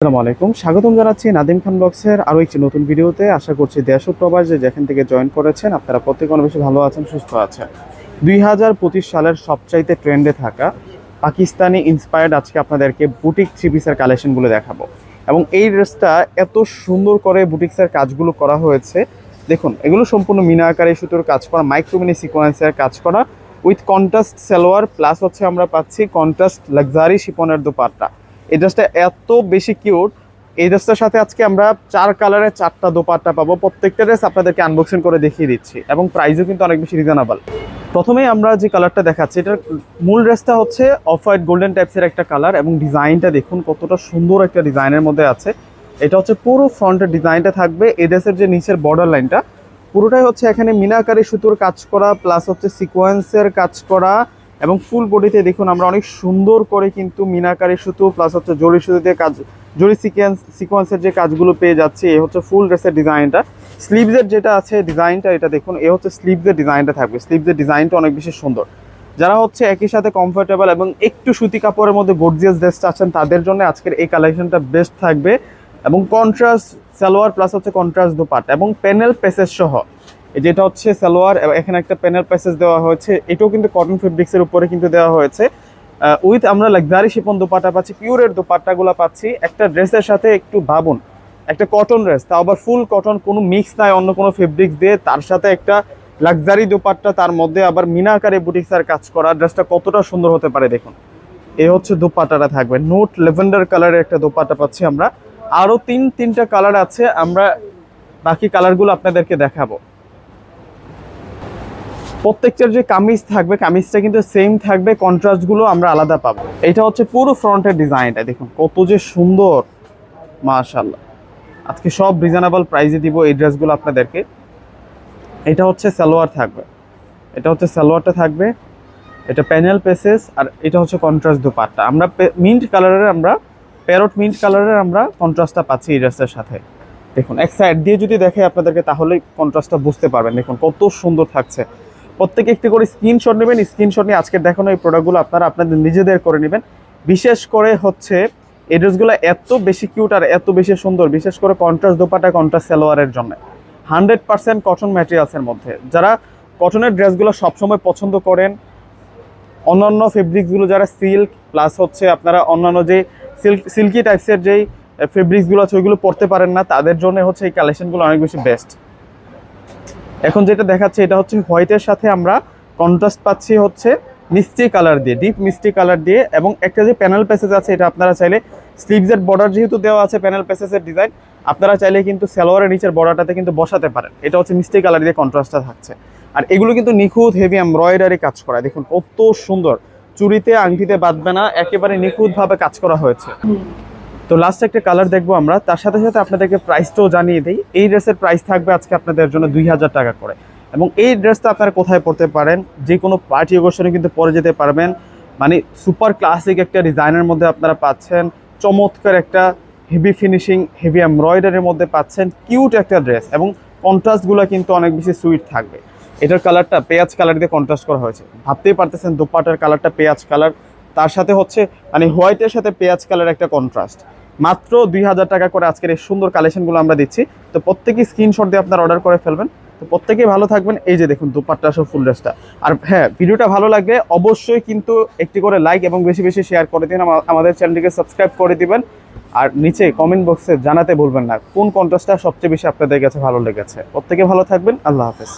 আসসালামু আলাইকুম। স্বাগতম জানাচ্ছি নাদিম খান বক্সের আরও একটি নতুন ভিডিওতে। আশা করছি দেশ ও প্রবাস যে যেখান থেকে জয়েন করেছেন, আপনারা প্রত্যেকে বেশি ভালো আছেন, সুস্থ আছেন। দুই হাজার পঁচিশ সালের সবচাইতে ট্রেন্ডে থাকা পাকিস্তানি ইন্সপায়ার্ড আজকে আপনাদেরকে বুটিক থ্রি পিসের কালেকশনগুলো দেখাবো। এবং এই ড্রেসটা এত সুন্দর করে বুটিক্সের কাজগুলো করা হয়েছে। দেখুন, এগুলো সম্পূর্ণ মিনা আকারে সুতোর কাজ করা মাইক্রোমিনি সিকোয়েন্সের কাজ করা উইথ কন্ট্রাস্ট সালোয়ার প্লাস হচ্ছে আমরা পাচ্ছি কন্ট্রাস্ট লাক্সারি শিপনের দোপাট্টা। এই ড্রেসটা এত বেশি কিউট এই ড্রেসটার সাথে আজকে আমরা চার কালারের চারটা দোপাট্টা পাবো। প্রত্যেকটা ড্রেস আপনাদেরকে আনবক্সিং করে দেখিয়ে দিচ্ছি এবং প্রাইসও কিন্তু অনেক বেশি রিজনেবল প্রথমেই আমরা যে কালারটা দেখাচ্ছি, এটার মূল ড্রেসটা হচ্ছে অফ হোয়াইট গোল্ডেন টাইপসের একটা কালার এবং ডিজাইনটা দেখুন কতটা সুন্দর একটা ডিজাইনের মধ্যে আছে। এটা হচ্ছে পুরো ফ্রন্টের ডিজাইনটা থাকবে। এই ড্রেসের যে নিচের বর্ডার লাইনটা পুরোটাই হচ্ছে এখানে মিনাকারি সুতোর কাজ করা প্লাস হচ্ছে সিকোয়েন্সের কাজ করা এবং ফুল বডিতে দেখুন আমরা অনেক সুন্দর করে কিন্তু মিনাকারি সুতো প্লাস হচ্ছে জরি সুতো দিয়ে কাজ, জরি সিকোয়েন্স সিকোয়েন্সের যে কাজগুলো পেয়ে যাচ্ছে, এ হচ্ছে ফুল ড্রেসের ডিজাইনটা স্লিভসের যেটা আছে ডিজাইনটা এটা দেখুন, এ হচ্ছে স্লিভসের ডিজাইনটা থাকবে। স্লিভসের ডিজাইনটা অনেক বেশি সুন্দর। যারা হচ্ছে একই সাথে কমফোর্টেবল এবং একটু সুতি কাপড়ের মধ্যে গর্জিয়াস ড্রেসটা আছেন, তাদের জন্য আজকের এই কালেকশনটা বেস্ট থাকবে। এবং কন্ট্রাস্ট সালোয়ার প্লাস হচ্ছে কন্ট্রাস্ট দুপাট এবং প্যানেল পেসেস সহ। যেটা হচ্ছে সালোয়ার এখানে একটা প্যানেল প্যাসেজ দেওয়া হয়েছে। এটাও কিন্তু কটন ফেব্রিক্সের উপরে কিন্তু দেওয়া হয়েছে। উইথ আমরা লাক্সারি শিপন দোপাটা পাচ্ছি পিওরের দোপাট্টাগুলো পাচ্ছি। একটা ড্রেসের সাথে একটু ভাবুন, একটা কটন ড্রেস তাও আবার ফুল কটন কোনো মিক্স নাই, অন্য কোনো ফেব্রিক্স দিয়ে। তার সাথে একটা লাক্সারি দোপাট্টা, তার মধ্যে আবার মিনাকারে বুটিক্সের কাজ করা। ড্রেসটা কতটা সুন্দর হতে পারে দেখুন। এ হচ্ছে দোপাট্টাটা থাকবে। নোট লেভেন্ডার কালারের একটা দোপাট্টা পাচ্ছি আমরা। আরও তিন, তিনটা কালার আছে, আমরা বাকি কালারগুলো আপনাদেরকে দেখাবো। প্রত্যেকটার যে কামিজ থাকবে, কামিজটা কিন্তু সেম থাকবে কন্ট্রাস্টগুলো আমরা আলাদা পাবো। এটা হচ্ছে পুরো ফ্রন্টের ডিজাইনটা দেখুন, কত যে সুন্দর মাশাল্লাহ আজকে সব রিজনেবল প্রাইসে দিব এই ড্রেসগুলো আপনাদেরকে। এটা হচ্ছে সালোয়ার থাকবে। এটা হচ্ছে সালোয়ারটা থাকবে, এটা প্যানেল পেসেস আর এটা হচ্ছে কন্ট্রাস্ট দুপাট্টা। আমরা মিন্ট কালারের আমরা প্যারট মিন্ট কালারের আমরা কন্ট্রাস্টটা পাচ্ছি এই ড্রেসের সাথে। দেখুন, এক সাইড দিয়ে যদি দেখে আপনাদেরকে, তাহলেই কন্ট্রাস্টটা বুঝতে পারবেন। দেখুন, কত সুন্দর থাকছে। প্রত্যেকে একটি করে স্ক্রিনশট নেবেন, স্ক্রিনশট নিয়ে আজকে দেখানো এই প্রোডাক্টগুলো আপনারা আপনাদের নিজেদের করে নেবেন। বিশেষ করে হচ্ছে, এই ড্রেসগুলো এত বেশি কিউট আর এত বেশি সুন্দর, বিশেষ করে কন্ট্রাস্ট দোপাটা কন্ট্রাস্ট সালোয়ারের জন্য। হান্ড্রেড পার্সেন্ট কটন ম্যাটেরিয়ালসের মধ্যে। যারা কটনের ড্রেসগুলো সবসময় পছন্দ করেন, অন্যান্য ফেব্রিক্সগুলো যারা সিল্ক প্লাস হচ্ছে আপনারা অন্যান্য যে সিল্ক সিল্কি টাইপসের যেই ফেব্রিক্সগুলো আছে, ওইগুলো পরতে পারেন না, তাদের জন্য হচ্ছে এই কালেকশনগুলো অনেক বেশি বেস্ট এখন যেটা দেখাচ্ছে, এটা হচ্ছে হোয়াইটের সাথে আমরা কন্ট্রাস্ট পাচ্ছি হচ্ছে মিষ্টি কালার দিয়ে ডিপ মিষ্টি কালার দিয়ে এবং একটা যে প্যানেল প্যাসেজ আছে, এটা আপনারা চাইলে স্লিভসের বর্ডার যেহেতু দেওয়া আছে প্যানেল প্যাসেজের ডিজাইন আপনারা চাইলে কিন্তু সালোয়ারের নিচের বর্ডারটাতে কিন্তু বসাতে পারেন। এটা হচ্ছে মিষ্টি কালার দিয়ে কন্ট্রাস্টটা থাকছে। আর এগুলো কিন্তু নিখুঁত হেভি এমব্রয়ডারি কাজ করা দেখুন, কত সুন্দর। চুরিতে আংটিতে বাঁধবে না, একেবারে নিখুঁতভাবে কাজ করা হয়েছে। তো লাস্ট একটা কালার দেখব আমরা। তার সাথে সাথে আপনাদেরকে প্রাইসটাও জানিয়ে দিই। এই ড্রেসের প্রাইস থাকবে আজকে আপনাদের জন্য দুই হাজার টাকা করে। এবং এই ড্রেসটা আপনারা কোথায় পরতে পারেন? যে কোনো পার্টি অকেশনে কিন্তু পরে যেতে পারবেন। মানে সুপার ক্লাসিক একটা ডিজাইনের মধ্যে আপনারা পাচ্ছেন। চমৎকার একটা হেভি ফিনিশিং হেভি এমব্রয়ডারির মধ্যে পাচ্ছেন। কিউট একটা ড্রেস এবং কন্ট্রাস্টগুলো কিন্তু অনেক বেশি সুইট থাকবে। এটার কালারটা পেঁয়াজ কালার দিয়ে কন্ট্রাস্ট করা হয়েছে। ভাবতেই পারতেছেন, দোপাটার কালারটা পেঁয়াজ কালার তার সাথে হচ্ছে মানে হোয়াইটের সাথে পেঁয়াজ কালার একটা কন্ট্রাস্ট মাত্র দুই হাজার টাকা করে আজকের এই সুন্দর কালেকশনগুলো আমরা দিচ্ছি। তো প্রত্যেকেই স্ক্রিনশট দিয়ে আপনার অর্ডার করে ফেলবেন। তো প্রত্যেকেই ভালো থাকবেন। এই যে দেখুন, দুপাট্টা সব ফুল ড্রেসটা আর হ্যাঁ ভিডিওটা ভালো লাগলে অবশ্যই কিন্তু একটি করে লাইক এবং বেশি বেশি শেয়ার করে দিন। আমাদের চ্যানেলটিকে সাবস্ক্রাইব করে দিবেন। আর নিচে কমেন্ট বক্সে জানাতে ভুলবেন না। কোন কন্ট্রাস্টটা সবচেয়ে বেশি আপনাদের কাছে ভালো লেগেছে? প্রত্যেকে ভালো থাকবেন। আল্লাহ হাফেজ।